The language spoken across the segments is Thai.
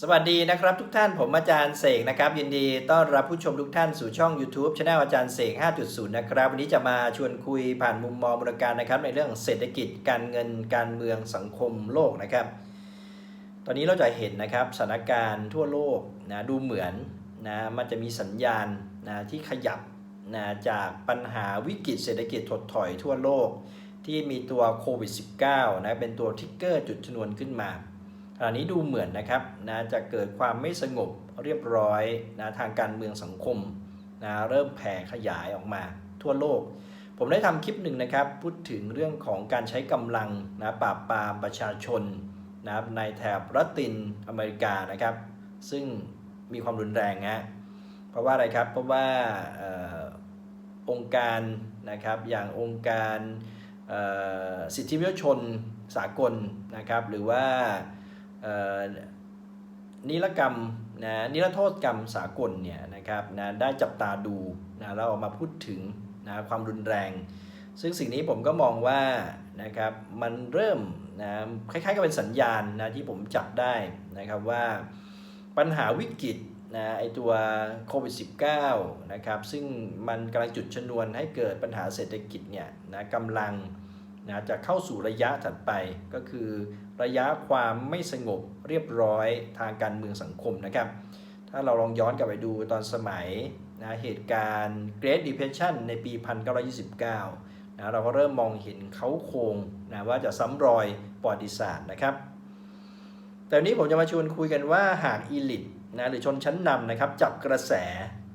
สวัสดีนะครับทุกท่านผมอาจารย์เสกนะครับ ยินดีต้อนรับผู้ชมทุกท่านสู่ช่อง YouTube c h anel อาจารย์เสก 5.0 นะครับ วันนี้จะมาชวนคุยผ่านมุมมองบริการนะครับ ในเรื่องเศรษฐกิจการเงินการเมืองสังคมโลกนะครับ ตอนนี้เราจะเห็นนะครับสถานการณ์ทั่วโลกนะดูเหมือนนะมันจะมีสัญญาณนะที่ขยับนะจากปัญหาวิกฤตเศรษฐกิจถดถอยทั่วโลก ที่มีตัวโควิด -19 นะเป็นตัวทิกเกอร์จุดชนวนขึ้นมา ขณะนี้ดูเหมือนนะครับนะจะเกิดความไม่สงบเรียบร้อยนะทางการเมืองสังคมนะเริ่มแผ่ขยายออกมาทั่วโลก ผมได้ทำคลิปหนึ่งนะครับ พูดถึงเรื่องของการใช้กำลังนะปราบปรามประชาชนนะในแถบรัตตินอเมริกานะครับ ซึ่งมีความรุนแรงนะเพราะว่าอะไรครับ เพราะว่าออองค์การนะครับอย่างองค์การสิทธิมนุษยชนสากลนะครับ หรือว่า นิรกรรมนะนิรโทษกรรมสากลเนี่ยนะครับนะได้จับตาดูนะแล้วออกมาพูดถึงนะความรุนแรง ซึ่งสิ่งนี้ผมก็มองว่านะครับมันเริ่มนะคล้ายๆกับเป็นสัญญาณนะที่ผมจับได้นะครับว่าปัญหาวิกฤตนะไอตัวโควิด -19 นะครับซึ่งมันกำลังจุดชนวนให้เกิดปัญหาเศรษฐกิจเนี่ยนะกำลังนะจะเข้าสู่ระยะถัดไปก็คือ ระยะความไม่สงบเรียบร้อยทางการเมืองสังคมนะครับ ถ้าเราลองย้อนกลับไปดูตอนสมัยนะเหตุการณ์ Great Depression ในปี 1929นะเราก็เริ่มมองเห็นเขาโครงนะว่าจะซ้ำรอยประวัติศาสตร์นะครับ แต่วันนี้ผมจะมาชวนคุยกันว่าหากอีลิทนะหรือชนชั้นนำนะครับจับกระแส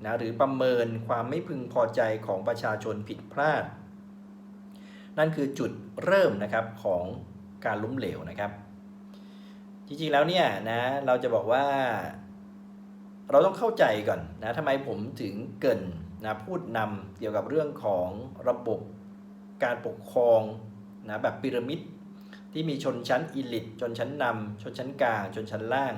นะหรือประเมินความไม่พึงพอใจของประชาชนผิดพลาด นั่นคือจุดเริ่มนะครับของ การล้มเหลวนะครับ จริงๆแล้วเนี่ยนะเราจะบอกว่า เราต้องเข้าใจก่อนนะทำไมผมถึงเกินนะพูดนำเกี่ยวกับเรื่องของระบบการปกครองนะแบบพีระมิดที่มีชนชั้นอีลิตชนชั้นนำชนชั้นกลาง ชนชั้นล่าง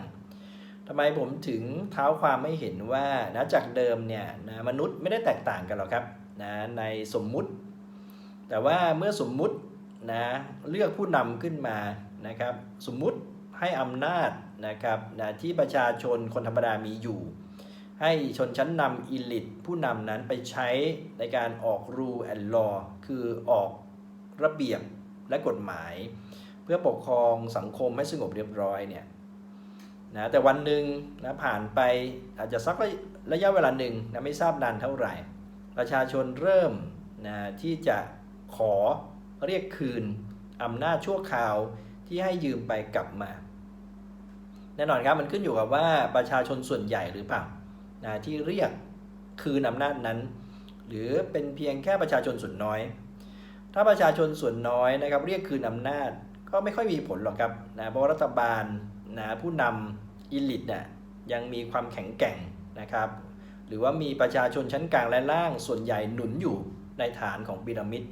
ทำไมผมถึงเท้าความไม่เห็นว่านะจากเดิมเนี่ยนะมนุษย์ไม่ได้แตกต่างกันหรอกครับนะในสมมุติ แต่ว่าเมื่อสมมุติ นะเลือกผู้นำขึ้นมานะครับสมมุติให้อำนาจนะครับนะที่ประชาชนคนธรรมดามีอยู่ ให้ชนชั้นนำอีลิตผู้นำนั้นไปใช้ในการออก rule and law คือออกระเบียบและกฎหมาย เพื่อปกครองสังคมให้สงบเรียบร้อยเนี่ยนะแต่วันหนึ่งนะผ่านไปอาจจะสักระยะเวลาหนึ่งนะไม่ทราบนานเท่าไหร่ ประชาชนเริ่มนะที่จะขอ เรียกคืนอำนาจชั่วคราวที่ให้ยืมไปกลับมา แน่นอนครับมันขึ้นอยู่กับว่าประชาชนส่วนใหญ่หรือเปล่านะที่เรียกคืนอำนาจนั้น หรือเป็นเพียงแค่ประชาชนส่วนน้อย ถ้าประชาชนส่วนน้อยนะครับ เรียกคืนอำนาจก็ไม่ค่อยมีผลหรอกครับนะเพราะรัฐบาลนะผู้นำอิลิทเนี่ยยังมีความแข็งแกร่งนะครับ หรือว่ามีประชาชนชั้นกลางและล่างส่วนใหญ่หนุนอยู่ในฐานของพีระมิด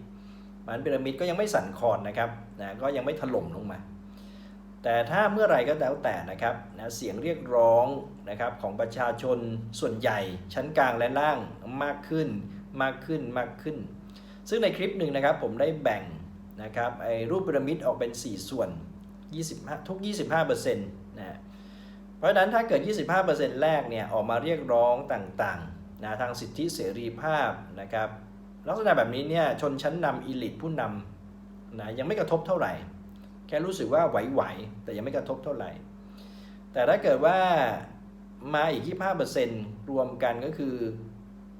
มันพีระมิดก็ยังไม่สั่นคลอนนะครับนะก็ยังไม่ถล่มลงมา แต่ถ้าเมื่อไรก็แล้วแต่นะครับนะเสียงเรียกร้องนะครับของประชาชนส่วนใหญ่ ชั้นกลางและล่างมากขึ้นมากขึ้นมากขึ้น ซึ่งในคลิปหนึ่งนะครับผมได้แบ่งนะครับไอ้รูปพีระมิดออกเป็น 4 ส่วน 25 ทุก 25%นะเพราะฉะนั้นถ้าเกิด 25%แรกเนี่ยออกมาเรียกร้องต่างๆนะทางสิทธิเสรีภาพนะครับ ลักษณะแบบนี้เนี่ยชนชั้นนำอีลิทผู้นำนะยังไม่กระทบเท่าไหร่ แค่รู้สึกว่าไหวๆแต่ยังไม่กระทบเท่าไหร่ แต่ถ้าเกิดว่ามาอีก 25%รวมกันก็คือ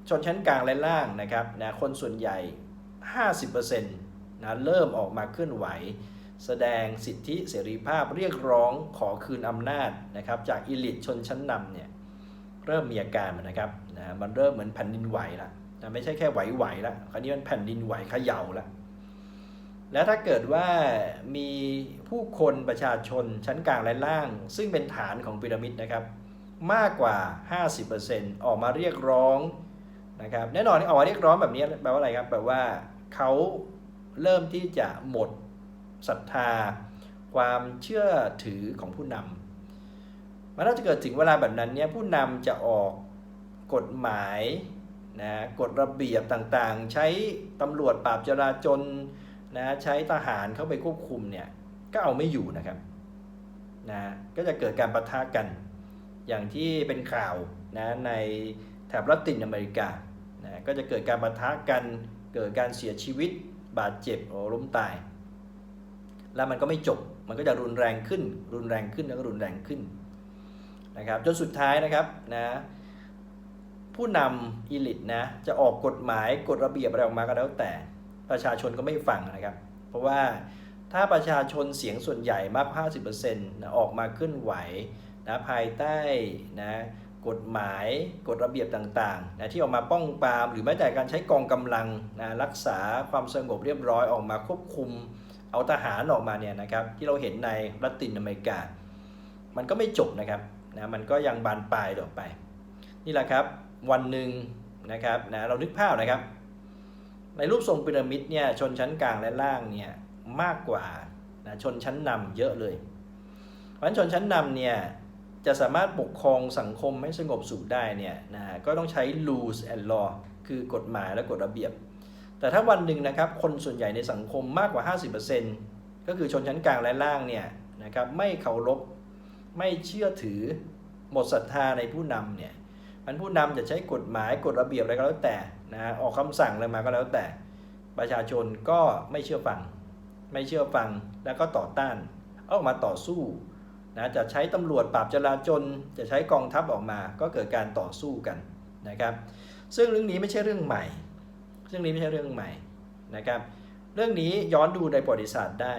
ชนชั้นกลางและล่างนะครับนะคนส่วนใหญ่ 50%นะเริ่มออกมาเคลื่อนไหว แสดงสิทธิเสรีภาพเรียกร้องขอคืนอำนาจนะครับจากอิลิทชนชั้นนำเนี่ยเริ่มมีอาการนนะครับนะมันเริ่มเหมือนแผ่นดินไหวละ นะไม่ใช่แค่ไหวๆและคราวนี้มันแผ่นดินไหวเขย่าละแล้วถ้าเกิดว่ามีผู้คนประชาชนชั้นกลางและล่าง ซึ่งเป็นฐานของพีระมิดนะครับ มากกว่า 50%ออกมาเรียกร้องนะครับแน่นอนออกมาเรียกร้องแบบนี้แปลว่าอะไรครับแปลว่าเขาเริ่มที่จะหมดศรัทธา ความเชื่อถือของผู้นำมันน่าจะเกิดถึงเวลาแบบนั้นเนี่ยผู้นำจะออกกฎหมาย นะกฎระเบียบต่างๆ ใช้ตำรวจปราบจราจนนะใช้ทหารเข้าไปควบคุมเนี่ยก็เอาไม่อยู่นะครับนะก็จะเกิดการประทะกัน อย่างที่เป็นข่าวนะในแถบละตินอเมริกานะก็จะเกิดการปะทะกันเกิดการเสียชีวิตบาดเจ็บโอ้ล้มตาย แล้วมันก็ไม่จบมันก็จะรุนแรงขึ้น รุนแรงขึ้นแล้วก็รุนแรงขึ้นนะครับจนสุดท้ายนะครับนะ ผู้นำอีลิตนะจะออกกฎหมายกฎระเบียบอะไรออกมาก็แล้วแต่ ประชาชนก็ไม่ฟังนะครับ เพราะว่าถ้าประชาชนเสียงส่วนใหญ่มาก 50%นะออกมาเคลื่อนไหวนะภายใต้นะกฎหมายกฎระเบียบต่างๆนะที่ออกมาป้องปราม หรือแม้แต่การใช้กองกำลังนะรักษาความสงบเรียบร้อยออกมาควบคุม เอาทหารออกมาเนี่ยนะครับที่เราเห็นในละตินอเมริกา มันก็ไม่จบนะครับนะมันก็ยังบานปลายต่อไป นี่แหละครับ วันหนึ่งนะครับนะเรานึกภาพนะครับ ในรูปทรงพีระมิดเนี่ยชนชั้นกลางและล่างเนี่ยมากกว่านะชนชั้นนำเยอะเลย เพราะฉะนั้นชนชั้นนำเนี่ยจะสามารถปกครองสังคมให้สงบสุขได้เนี่ยนะก็ต้องใช้ rules and law คือกฎหมายและกฎระเบียบ แต่ถ้าวันหนึ่งนะครับคนส่วนใหญ่ในสังคมมากกว่า 50%ก็คือชนชั้นกลางและล่างเนี่ยนะครับไม่เคารพไม่เชื่อถือหมดศรัทธาในผู้นำเนี่ย มันผู้นำจะใช้กฎหมายกฎระเบียบอะไรก็แล้วแต่นะออกคำสั่งอะไรมาก็แล้วแต่ ประชาชนก็ไม่เชื่อฟัง ไม่เชื่อฟังแล้วก็ต่อต้านออกมาต่อสู้นะจะใช้ตำรวจปราบจราจนจะใช้กองทัพออกมา ก็เกิดการต่อสู้กันนะครับ ซึ่งเรื่องนี้ไม่ใช่เรื่องใหม่ซึ่งนี้ไม่ใช่เรื่องใหม่นะครับ เรื่องนี้ย้อนดูในประวัติศาสตร์ได้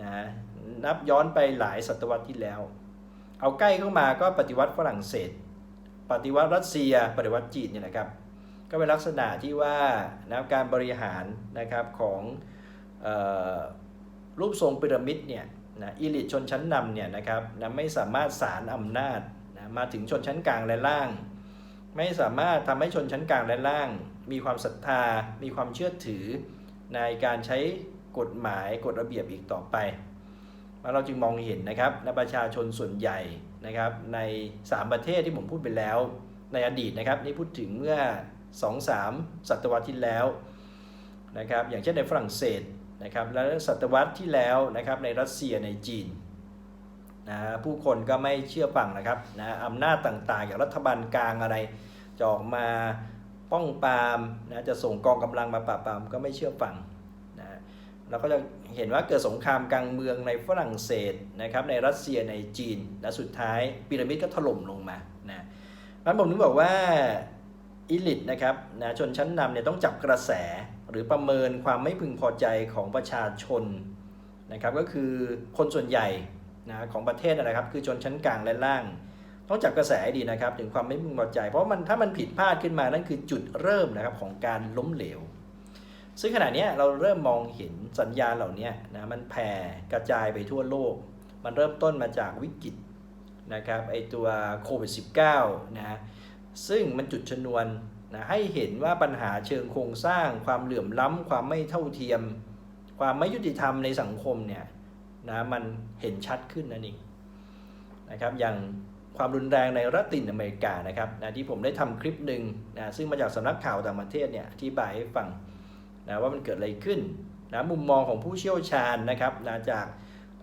นะนับย้อนไปหลายศตวรรษที่แล้ว เอาใกล้เข้ามาก็ปฏิวัติฝรั่งเศส ปฏิวัติรัสเซีย ปฏิวัติจีนเนี่ยนะครับ ก็เป็นลักษณะที่ว่านะการบริหารนะครับของออรูปทรงพีระมิดเนี่ยนะอิลิทชนชั้นนำเนี่ยนะครับนะไม่สามารถสารอำนาจนะมาถึงชนชั้นกลางและล่าง ไม่สามารถทำให้ชนชั้นกลางและล่าง มีความศรัทธา มีความเชื่อถือในการใช้กฎหมายกฎระเบียบอีกต่อไปเราจึงมองเห็นนะครับในประชาชนส่วนใหญ่ นะครับใน 3 ประเทศที่ผมพูดไปแล้วในอดีตนะครับนี่พูดถึงเมื่อ 2-3 ศตวรรษที่แล้วนะครับอย่างเช่นในฝรั่งเศสนะครับและศตวรรษที่แล้วนะครับในรัสเซียในจีนนะผู้คนก็ไม่เชื่อฟังนะครับนะอำนาจต่างๆอย่างรัฐบาลกลางอะไรจะออกมาป้องปรามนะจะส่งกองกำลังมาปราบปรามก็ไม่เชื่อฟัง เราก็จะเห็นว่าเกิดสงครามกลางเมืองในฝรั่งเศสนะครับในรัสเซียในจีน และสุดท้ายพีระมิดก็ถล่มลงมานะนั้นผมถึงบอกว่าอิลิทนะครับนะชนชั้นนำเนี่ยต้องจับกระแสหรือประเมินความไม่พึงพอใจของประชาชนนะครับก็คือคนส่วนใหญ่นะของประเทศนะครับ คือชนชั้นกลางและล่าง ต้องจับกระแสดีนะครับ ถึงความไม่พึงพอใจ เพราะมันถ้ามันผิดพลาดขึ้นมานั่นคือจุดเริ่มนะครับของการล้มเหลว ซึ่งขณะนี้เราเริ่มมองเห็นสัญญาณเหล่านี้นะมันแผ่กระจายไปทั่วโลก มันเริ่มต้นมาจากวิกฤตนะครับไอตัวโควิด -19 นะซึ่งมันจุดชนวนนะให้เห็นว่าปัญหาเชิงโครงสร้าง ความเหลื่อมล้ำ ความไม่เท่าเทียม ความไม่ยุติธรรมในสังคมเนี่ยนะมันเห็นชัดขึ้นนั่นเองนะครับอย่างความรุนแรงในรัฐตินอเมริกานะครับนะที่ผมได้ทำคลิปหนึ่งนะซึ่งมาจากสำนักข่าวต่างประเทศเนี่ยอธิบายให้ฟัง นะว่ามันเกิดอะไรขึ้นนะมุมมองของผู้เชี่ยวชาญนะครับนะจาก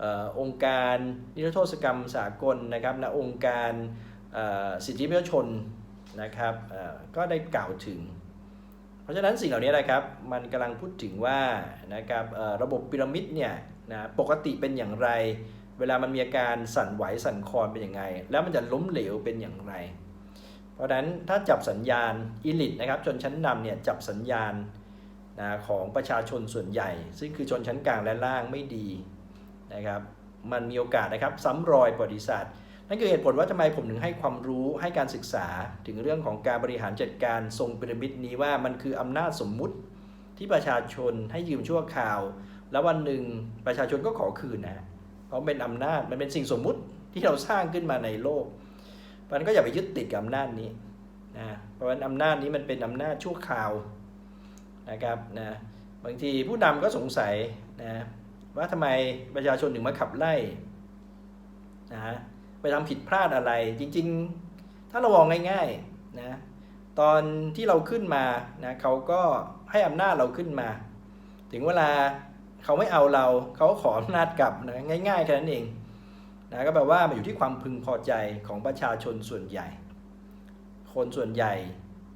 ออองค์การนิรโทษกรรมสากลนะครับนะองค์การสิทธิมนุษยชนนะครับก็ได้กล่าวถึง เพราะฉะนั้นสิ่งเหล่านี้นะครับมันกำลังพูดถึงว่านะครับระบบพีระมิดเนี่ยนะปกติเป็นอย่างไร เวลามันมีอาการสั่นไหวสั่นคลอนเป็นยังไงแล้วมันจะล้มเหลวเป็นอย่างไร เพราะฉะนั้นถ้าจับสัญญาณอิลิทนะครับชนชั้นนำเนี่ยจับสัญญาณ นะของประชาชนส่วนใหญ่ ซึ่งคือชนชั้นกลางและล่างไม่ดีนะครับมันมีโอกาสนะครับซ้ำรอยประวัติศาสตร์นั่นคือเหตุผลว่าทำไมผมถึงให้ความรู้ให้การศึกษาถึงเรื่องของการบริหารจัดการทรงพีระมิดนี้ว่ามันคืออำนาจสมมุติที่ประชาชนให้ยืมชั่วคราว แล้ววันหนึ่งประชาชนก็ขอคืนนะเพราะเป็นอำนาจมันเป็นสิ่งสมมุติที่เราสร้างขึ้นมาในโลกมันก็อย่าไปยึดติดกับอำนาจนี้นะเพราะว่าอำนาจนี้มันเป็นอำนาจชั่วคราว นะครับนะบางทีผู้นำก็สงสัยนะว่าทำไมประชาชนถึงมาขับไล่นะไปทำผิดพลาดอะไรจริง ๆ ถ้าเรามองง่ายๆนะตอนที่เราขึ้นมานะเขาก็ให้อำนาจเราขึ้นมา ถึงเวลาเขาไม่เอาเราเขาขออำนาจกลับนะง่ายๆแค่นั้นเองนะก็แปลว่ามันอยู่ที่ความพึงพอใจของประชาชนส่วนใหญ่ คนส่วนใหญ่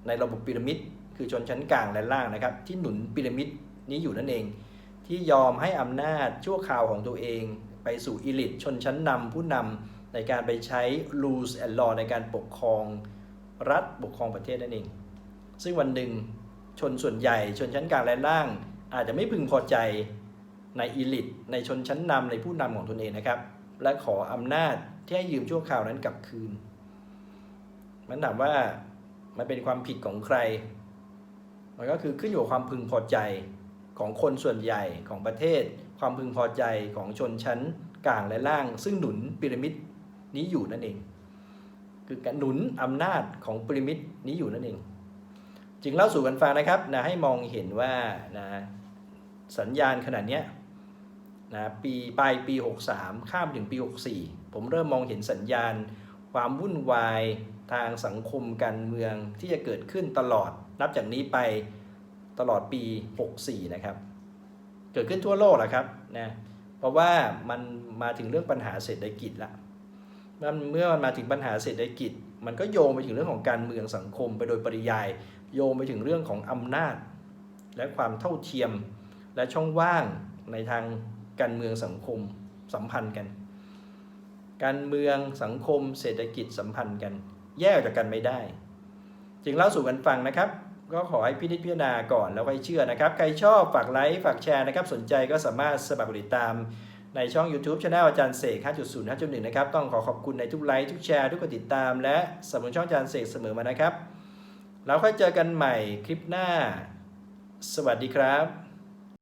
ในระบบพีระมิด คือชนชั้นกลางและล่างนะครับ ที่หนุนพีระมิดนี้อยู่นั่นเอง ที่ยอมให้อำนาจชั่วคราวของตัวเอง ไปสู่อิลิทชนชั้นนำผู้นำในการไปใช้ rules and law ในการปกครองรัฐปกครองประเทศนั่นเอง ซึ่งวันหนึ่งชนส่วนใหญ่ ชนชั้นกลางและล่าง อาจจะไม่พึงพอใจในอิลิทในชนชั้นนำในผู้นำของตนเองนะครับ และขออำนาจที่ให้ยืมชั่วคราวนั้นกลับคืน มันถามว่ามันเป็นความผิดของใคร มันก็คือขึ้นอยู่กับความพึงพอใจของคนส่วนใหญ่ของประเทศ ความพึงพอใจของชนชั้นกลางและล่าง ซึ่งหนุนพีระมิดนี้อยู่นั่นเอง คือการหนุนอำนาจของพีระมิดนี้อยู่นั่นเอง จึงเล่าสู่กันฟังนะครับนะให้มองเห็นว่านะสัญญาณขนาดนี้นะปีปลายปี 63 ข้ามถึงปี 64 ผมเริ่มมองเห็นสัญญาณ ความวุ่นวาย ทางสังคมการเมืองที่จะเกิดขึ้นตลอด นับจากนี้ไปตลอดปี 64 นะครับ เกิดขึ้นทั่วโลกแหละครับนะเพราะว่ามันมาถึงเรื่องปัญหาเศรษฐกิจละมันเมื่อมันมาถึงปัญหาเศรษฐกิจ มันก็โยงไปถึงเรื่องของการเมืองสังคมไปโดยปริยาย โยงไปถึงเรื่องของอำนาจ และความเท่าเทียม และช่องว่างในทางการเมืองสังคมสัมพันธ์กัน การเมืองสังคมเศรษฐกิจสัมพันธ์กัน แยกจากกันไม่ได้ จึงเล่าสู่กันฟังนะครับ ก็ขอให้พินิจพิจารณาก่อนแล้วค่อยเชื่อนะครับ ใครชอบฝากไลค์ฝากแชร์นะครับ สนใจก็สามารถสมัครติดตามในช่อง YouTube Channel อาจารย์เสก 5.0 5.1 นะครับ ต้องขอขอบคุณในทุกไลค์ ทุกแชร์ ทุกกดติดตาม และสนับสนุนช่องอาจารย์เสกเสมอมานะครับ แล้วค่อยเจอกันใหม่คลิปหน้า สวัสดีครับ